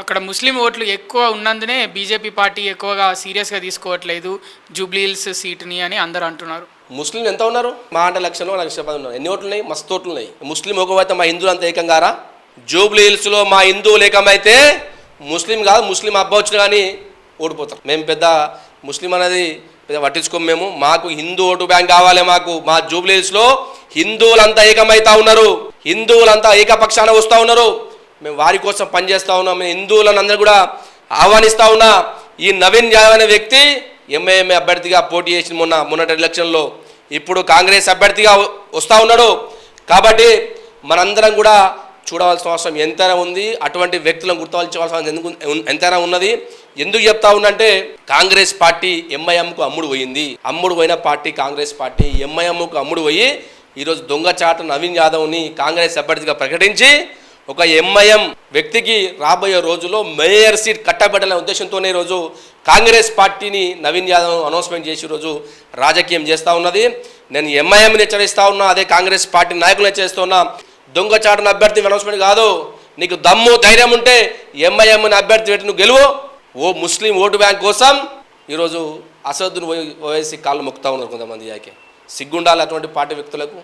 అక్కడ ముస్లిం ఓట్లు ఎక్కువ ఉన్నందునే బీజేపీ పార్టీ ఎక్కువగా సీరియస్గా తీసుకోవట్లేదు. జూబ్లీహిల్స్ సీట్ని అని అందరూ అంటున్నారు. ముస్లింలు ఎంత ఉన్నారు? మా అంటే లక్షలో లక్ష పది ఉన్నారు ఎన్ని ఓట్లు ఉన్నాయి మస్తు ఓట్లు ఉన్నాయి ముస్లిం ఒకవైతే మా హిందువులు అంతా ఏకంగారా జూబ్లీ హిల్స్లో మా హిందువులు ఏకమైతే ముస్లిం కాదు ముస్లిం అబ్బవచ్చు కానీ ఓడిపోతారు. మేము పెద్ద ముస్లిం అనేది పెద్ద పట్టించుకోము మేము. మాకు హిందూ ఓటు బ్యాంక్ కావాలి మాకు. మా జూబ్లీ హిల్స్లో హిందువులంతా ఏకమైతా ఉన్నారు. హిందువులంతా ఏకపక్షాన వస్తూ ఉన్నారు. మేము వారి కోసం పనిచేస్తూ ఉన్నాం. మేము హిందువులను అందరూ కూడా ఆహ్వానిస్తూ ఉన్నా. ఈ నవీన్ యాదవ్ అనే వ్యక్తి ఎంఐఎంఏ అభ్యర్థిగా పోటీ చేసిన మొన్న మొన్నటి ఎలక్షన్లో. ఇప్పుడు కాంగ్రెస్ అభ్యర్థిగా వస్తూ ఉన్నాడు. కాబట్టి మనందరం కూడా చూడవలసిన అవసరం ఎంతైనా ఉంది. అటువంటి వ్యక్తులను గుర్తవలసిన ఎందుకు ఎంతైనా ఉన్నది. ఎందుకు చెప్తా ఉన్నంటే కాంగ్రెస్ పార్టీ ఎంఐఎంకు అమ్ముడు పోయింది. అమ్ముడు పోయిన పార్టీ కాంగ్రెస్ పార్టీ ఎంఐఎంకు అమ్ముడు పోయి ఈరోజు దొంగచాట నవీన్ యాదవ్ని కాంగ్రెస్ అభ్యర్థిగా ప్రకటించి ఒక ఎంఐఎం వ్యక్తికి రాబోయే రోజులో మేయర్ సీట్ కట్టబడాలనే ఉద్దేశంతోనే ఈరోజు కాంగ్రెస్ పార్టీని నవీన్ యాదవ్ అనౌన్స్మెంట్ చేసి ఈరోజు రాజకీయం చేస్తూ ఉన్నది నేను ఎంఐఎంని హెచ్చరిస్తా ఉన్నా అదే కాంగ్రెస్ పార్టీ నాయకులు హెచ్చరిస్తున్నా దొంగచాటున అభ్యర్థి అనౌన్స్మెంట్ కాదు నీకు దమ్ము ధైర్యం ఉంటే ఎంఐఎంని అభ్యర్థి పెట్టి నువ్వు గెలువు ఓ ముస్లిం ఓటు బ్యాంక్ కోసం ఈరోజు అసదును ఓవైసీ కాళ్ళు మొక్కుతా ఉన్నారు కొంతమంది యాకే సిగ్గుండాలి అటువంటి పార్టీ వ్యక్తులకు